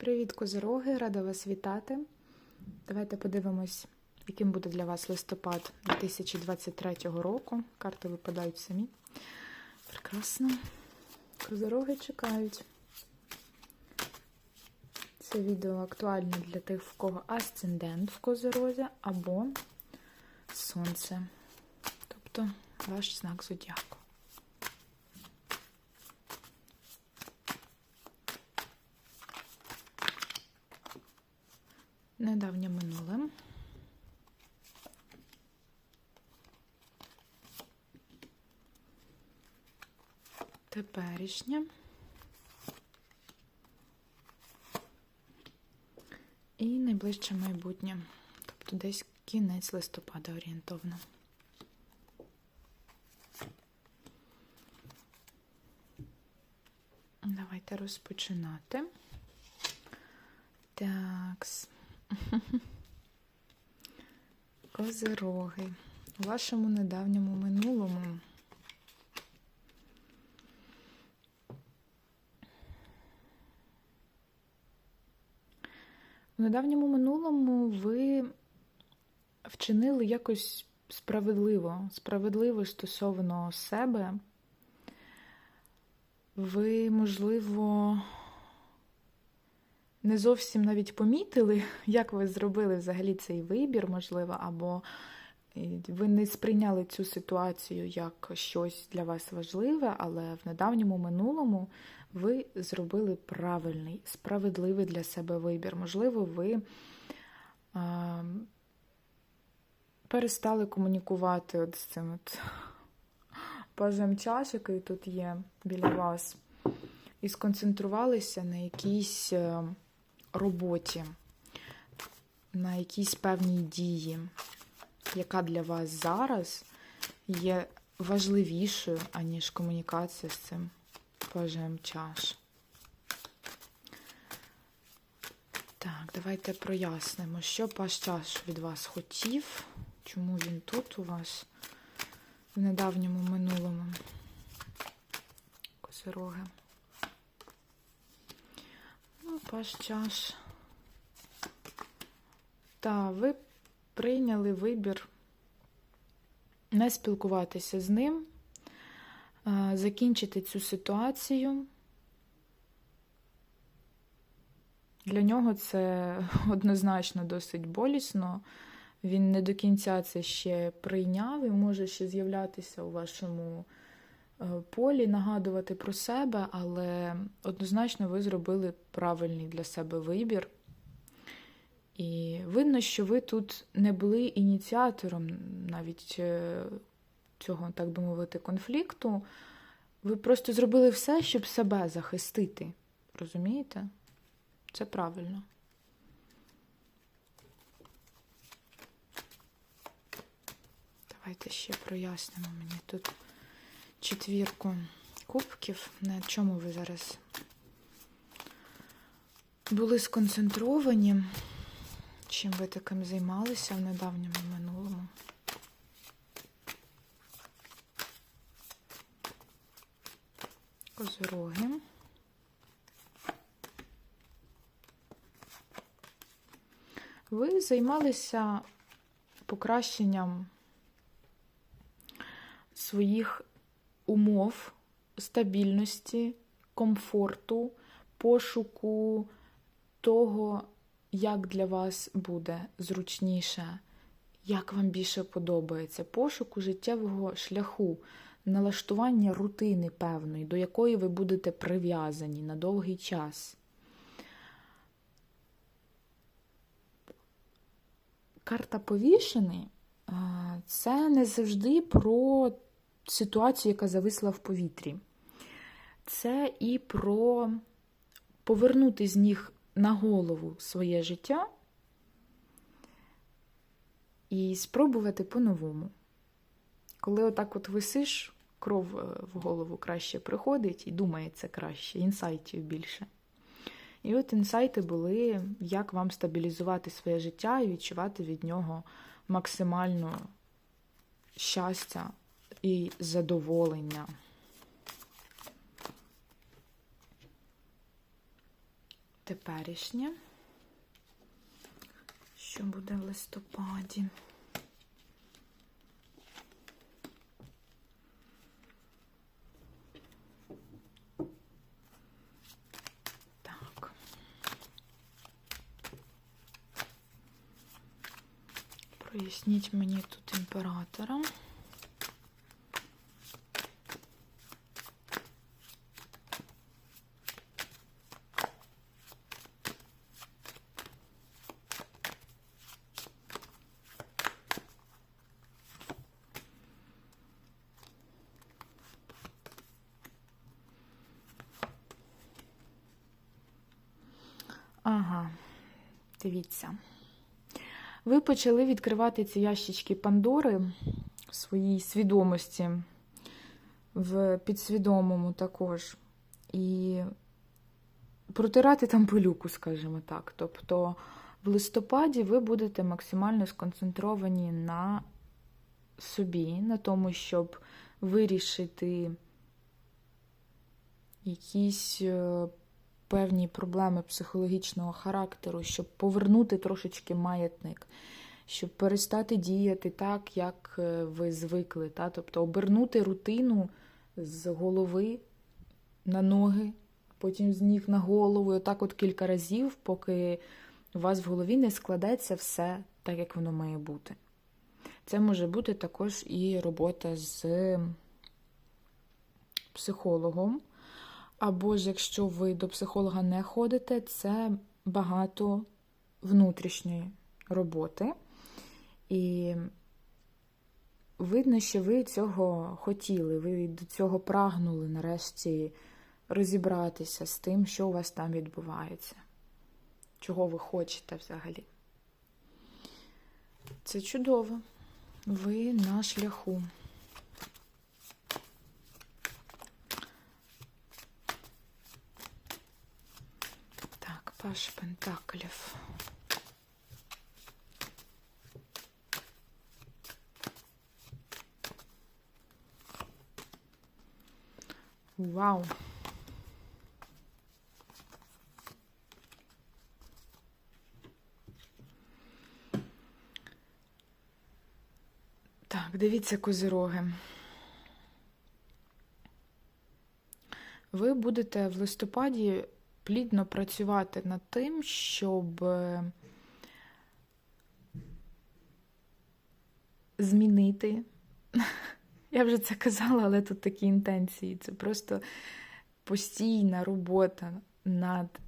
Привіт, козороги! Рада вас вітати. Давайте подивимось, яким буде для вас листопад 2023 року. Карти випадають самі. Прекрасно. Козороги чекають. Це відео актуальне для тих, в кого асцендент в козорозі або сонце. Тобто ваш знак зодіаку. Недавнє минуле. Теперішнє. І найближче майбутнє. Тобто десь кінець листопада орієнтовно. Давайте розпочинати. Такс. Козироги. У вашому недавньому минулому. У недавньому минулому ви вчинили якось справедливо, справедливо стосовно себе. Ви, можливо, не зовсім навіть помітили, як ви зробили взагалі цей вибір, можливо, або ви не сприйняли цю ситуацію як щось для вас важливе, але в недавньому минулому ви зробили правильний, справедливий для себе вибір. Можливо, ви а, перестали комунікувати от з цим от пажем чаш, який тут є біля вас, і сконцентрувалися на якійсь роботі, на якійсь певній дії, яка для вас зараз є важливішою, аніж комунікація з цим пажем чаш. Так, давайте прояснимо, що паж чаш від вас хотів, чому він тут у вас в недавньому минулому. Козироги. Паш чаш. Та, ви прийняли вибір не спілкуватися з ним, закінчити цю ситуацію. Для нього це однозначно досить болісно. Він не до кінця це ще прийняв і може ще з'являтися у вашому полі, нагадувати про себе, але однозначно ви зробили правильний для себе вибір. І видно, що ви тут не були ініціатором навіть цього, так би мовити, конфлікту. Ви просто зробили все, щоб себе захистити. Розумієте? Це правильно. Давайте ще прояснимо мені тут четвірку кубків. На чому ви зараз були сконцентровані? Чим ви таким займалися в недавньому минулому? Козороги. Ви займалися покращенням своїх умов стабільності, комфорту, пошуку того, як для вас буде зручніше, як вам більше подобається, пошуку життєвого шляху, налаштування рутини певної, до якої ви будете прив'язані на довгий час. Карта повішений це не завжди про ситуацію, яка зависла в повітрі. Це і про повернути з них на голову своє життя і спробувати по-новому. Коли отак от висиш, кров в голову краще приходить і думається краще, інсайтів більше. І от інсайти були, як вам стабілізувати своє життя і відчувати від нього максимально щастя і задоволення. теперішнє. Що буде в листопаді? Так. Проясніть мені тут імператора. Ага, дивіться. Ви почали відкривати ці ящички Пандори в своїй свідомості, в підсвідомому також. І протирати там пилюку, скажімо так. Тобто в листопаді ви будете максимально сконцентровані на собі, на тому, щоб вирішити якісь е, певні проблеми психологічного характеру, щоб повернути трошечки маятник, щоб перестати діяти так, як е, ви звикли. Та? Тобто обернути рутину з голови на ноги, потім з ніг на голову, отак от кілька разів, поки у вас в голові не складеться все так, як воно має бути. Це може бути також і робота з психологом. Або ж якщо ви до психолога не ходите, це багато внутрішньої роботи. І видно, що ви цього хотіли, ви до цього прагнули нарешті розібратися з тим, що у вас там відбувається, чого ви хочете взагалі. Це чудово. Ви на шляху. Так, Паш Пентаклів. Вау. Так, дивіться, козироги. Ви будете в листопаді плідно працювати над тим, щоб е, змінити. Я вже це казала, але тут такі інтенції. Це просто постійна робота над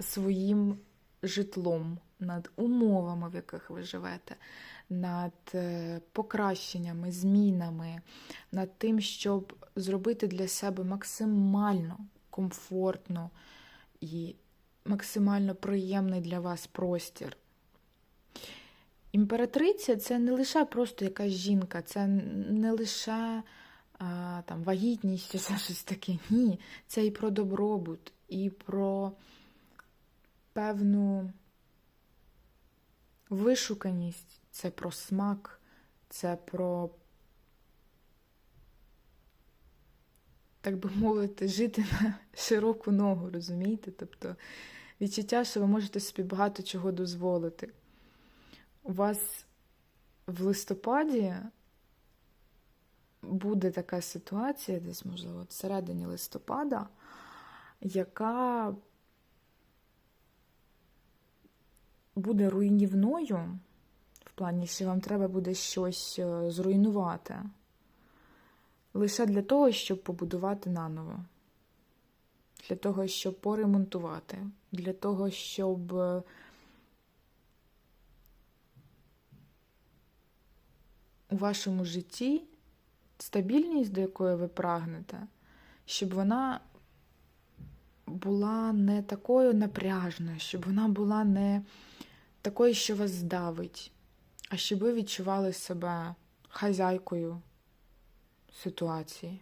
своїм житлом, над умовами, в яких ви живете, над е, покращеннями, змінами, над тим, щоб зробити для себе максимально комфортно і максимально приємний для вас простір. Імператриця це не лише просто якась жінка, це не лише а, там, вагітність чи щось таке. Ні, це і про добробут, і про певну вишуканість, це про смак, це про, так би мовити, жити на широку ногу, розумієте? Тобто відчуття, що ви можете собі багато чого дозволити. У вас в листопаді буде така ситуація, десь, можливо, всередині листопада, яка буде руйнівною, в плані, що вам треба буде щось е, зруйнувати, лише для того, щоб побудувати наново, для того, щоб поремонтувати, для того, щоб. е, у вашому житті стабільність, до якої ви прагнете, щоб вона була не такою напряжною, щоб вона була не такою, що вас здавить, а щоб ви відчували себе хазяйкою ситуації.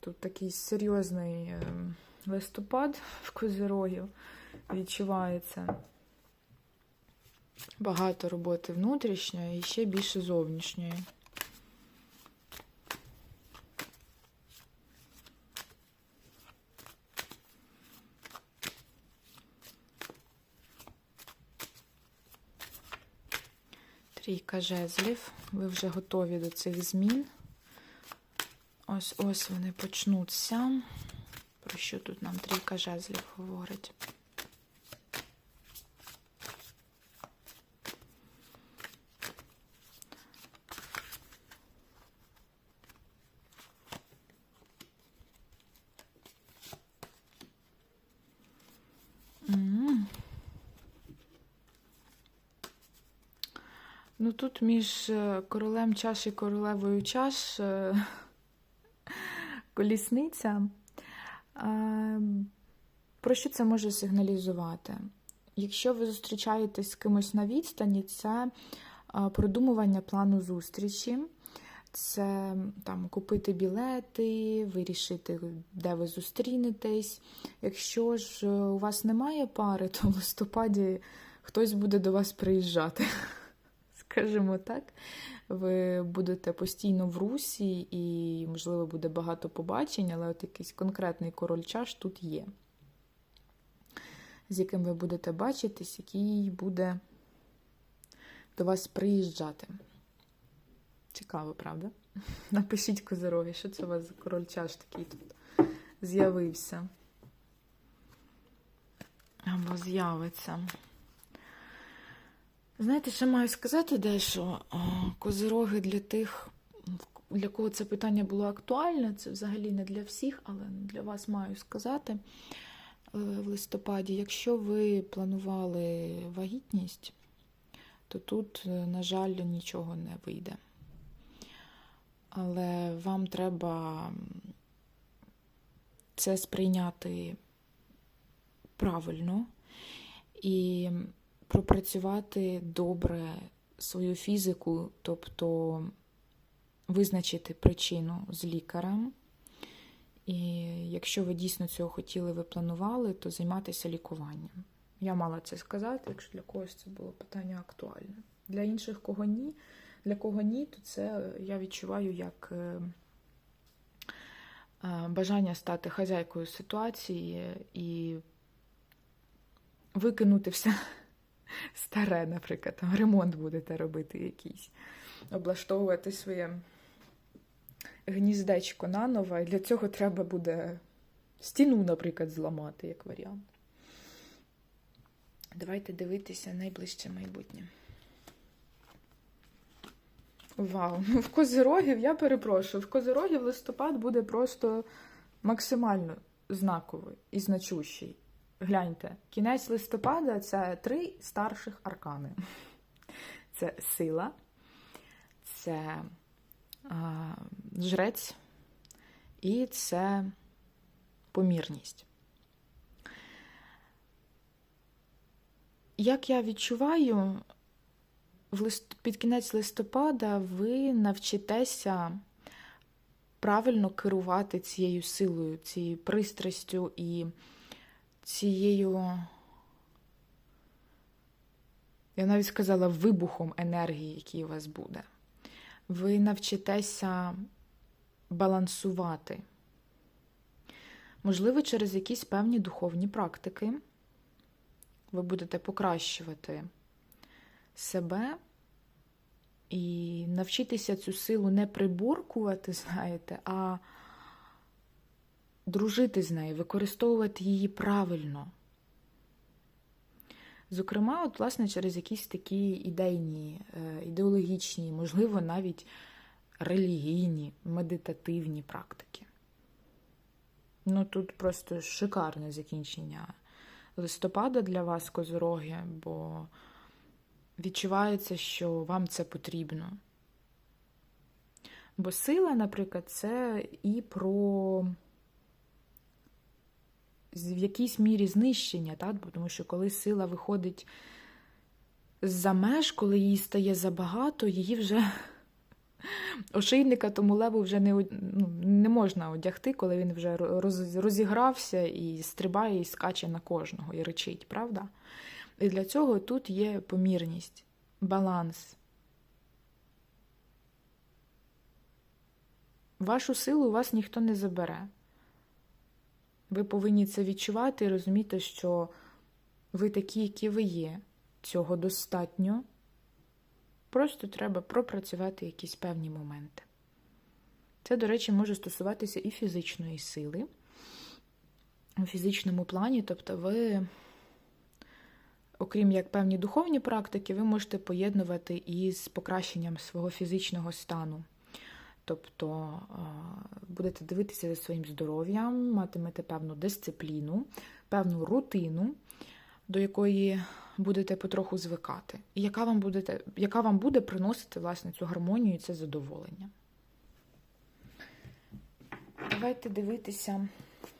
Тут такий серйозний е, листопад в козирогів відчувається. Багато роботи внутрішньої і ще більше зовнішньої. Трійка жезлів. Ви вже готові до цих змін. Ось ось вони почнуться. Про що тут нам трійка жезлів говорить? Ну тут між е, королем чаш і королевою чаш е, колісниця. Е, Про що це може сигналізувати? Якщо ви зустрічаєтесь з кимось на відстані, це продумування плану зустрічі, це там купити білети, вирішити, де ви зустрінетесь. Якщо ж у вас немає пари, то в листопаді хтось буде до вас приїжджати. Скажімо так, ви будете постійно в русі, і, можливо, буде багато побачень, але от якийсь конкретний король чаш тут є, з яким ви будете бачитись, який буде до вас приїжджати. Цікаво, правда? Напишіть козирові, що це у вас за король чаш такий тут з'явився. Або з'явиться. Знаєте, ще маю сказати дещо. Козироги для тих, для кого це питання було актуальне, це взагалі не для всіх, але для вас маю сказати е, в листопаді. Якщо ви планували вагітність, то тут, е, на жаль, нічого не вийде. Але вам треба це сприйняти правильно і пропрацювати добре свою фізику, тобто визначити причину з лікарем. І якщо ви дійсно цього хотіли, ви планували, то займатися лікуванням. Я мала це сказати, якщо для когось це було питання актуальне. Для інших, кого ні, для кого ні, то це я відчуваю як е, е, бажання стати хазяйкою ситуації і викинути все старе, наприклад, там ремонт будете робити якийсь, облаштовувати своє гніздечко наново, і для цього треба буде стіну, наприклад, зламати, як варіант. Давайте дивитися найближче майбутнє. Вау, ну в Козирогів, я перепрошую, в Козирогів листопад буде просто максимально знаковий і значущий. Гляньте, кінець листопада це три старших аркани: це сила, це а, жрець і це помірність. Як я відчуваю, під кінець листопада ви навчитеся правильно керувати цією силою, цією пристрастю і цією, я навіть сказала, вибухом енергії, який у вас буде. Ви навчитеся балансувати. Можливо, через якісь певні духовні практики ви будете покращувати себе і навчитися цю силу не приборкувати, знаєте, а дружити з нею, використовувати її правильно. Зокрема, от, власне, через якісь такі ідейні, е, ідеологічні, можливо, навіть релігійні, медитативні практики. Ну, тут просто шикарне закінчення листопада для вас, козороги, бо відчувається, що вам це потрібно. Бо сила, наприклад, це і про в якійсь мірі знищення, так? тому що коли сила виходить з-за меж, коли їй стає забагато, її вже ошейника тому леву вже не ну, не можна одягти, коли він вже роз, розігрався і стрибає, і скаче на кожного, і речить, правда? І для цього тут є помірність, баланс. Вашу силу у вас ніхто не забере. Ви повинні це відчувати і розуміти, що ви такі, які ви є. Цього достатньо. Просто треба пропрацювати якісь певні моменти. Це, до речі, може стосуватися і фізичної сили. У фізичному плані, тобто ви, окрім як певні духовні практики, ви можете поєднувати із покращенням свого фізичного стану. Тобто е, будете дивитися за своїм здоров'ям, матимете певну дисципліну, певну рутину, до якої будете потроху звикати, і яка вам, будете, яка вам буде приносити власне цю гармонію і це задоволення. Давайте дивитися,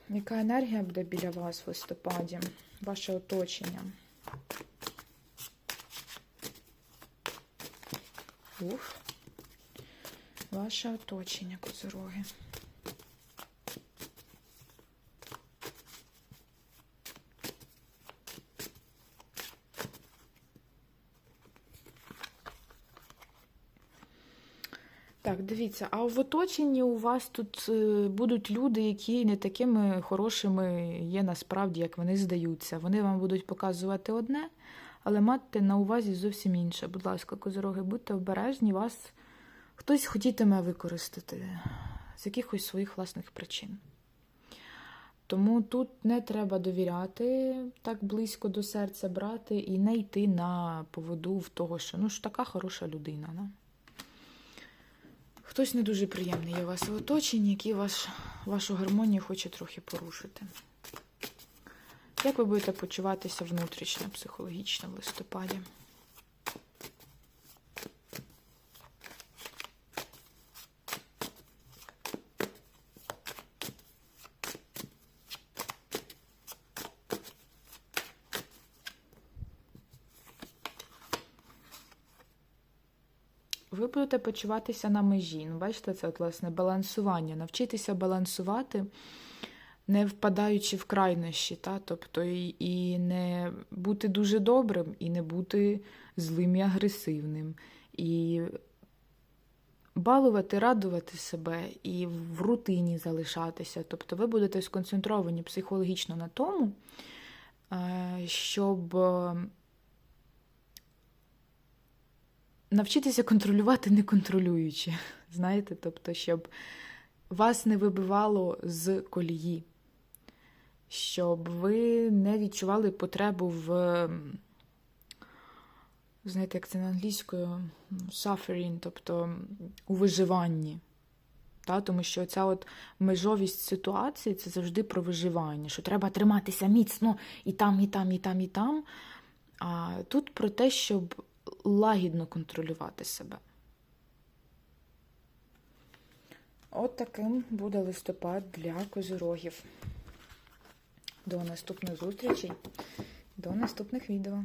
яка енергія буде біля вас в листопаді, ваше оточення. Уф. Ваше оточення, козороги. Так, дивіться, а в оточенні у вас тут е, будуть люди, які не такими хорошими є насправді, як вони здаються. Вони вам будуть показувати одне, але мати на увазі зовсім інше. Будь ласка, козороги, будьте обережні, вас хтось хотітиме використати з якихось своїх власних причин. Тому тут не треба довіряти так близько до серця брати і не йти на поводу в того, що ну ж така хороша людина. Да? Хтось не дуже приємний є у вас в оточенні, який ваш, вашу гармонію хоче трохи порушити. Як ви будете почуватися внутрішньо, психологічно в листопаді? Ви будете почуватися на межі. Ну, бачите, це от, власне балансування. Навчитися балансувати, не впадаючи в крайнощі, та? тобто і, і не бути дуже добрим, і не бути злим і агресивним. І балувати, радувати себе і в рутині залишатися. Тобто ви будете сконцентровані психологічно на тому, е, щоб. Навчитися контролювати не контролюючи. Знаєте, тобто, щоб вас не вибивало з колії, щоб ви не відчували потребу в, знаєте, як це на англійською, suffering, тобто у виживанні. Та, тому що ця от межовість ситуації це завжди про виживання, що треба триматися міцно і там, і там, і там, і там. А тут про те, щоб лагідно контролювати себе. От таким буде листопад для козирогів. До наступних зустрічей, до наступних відео.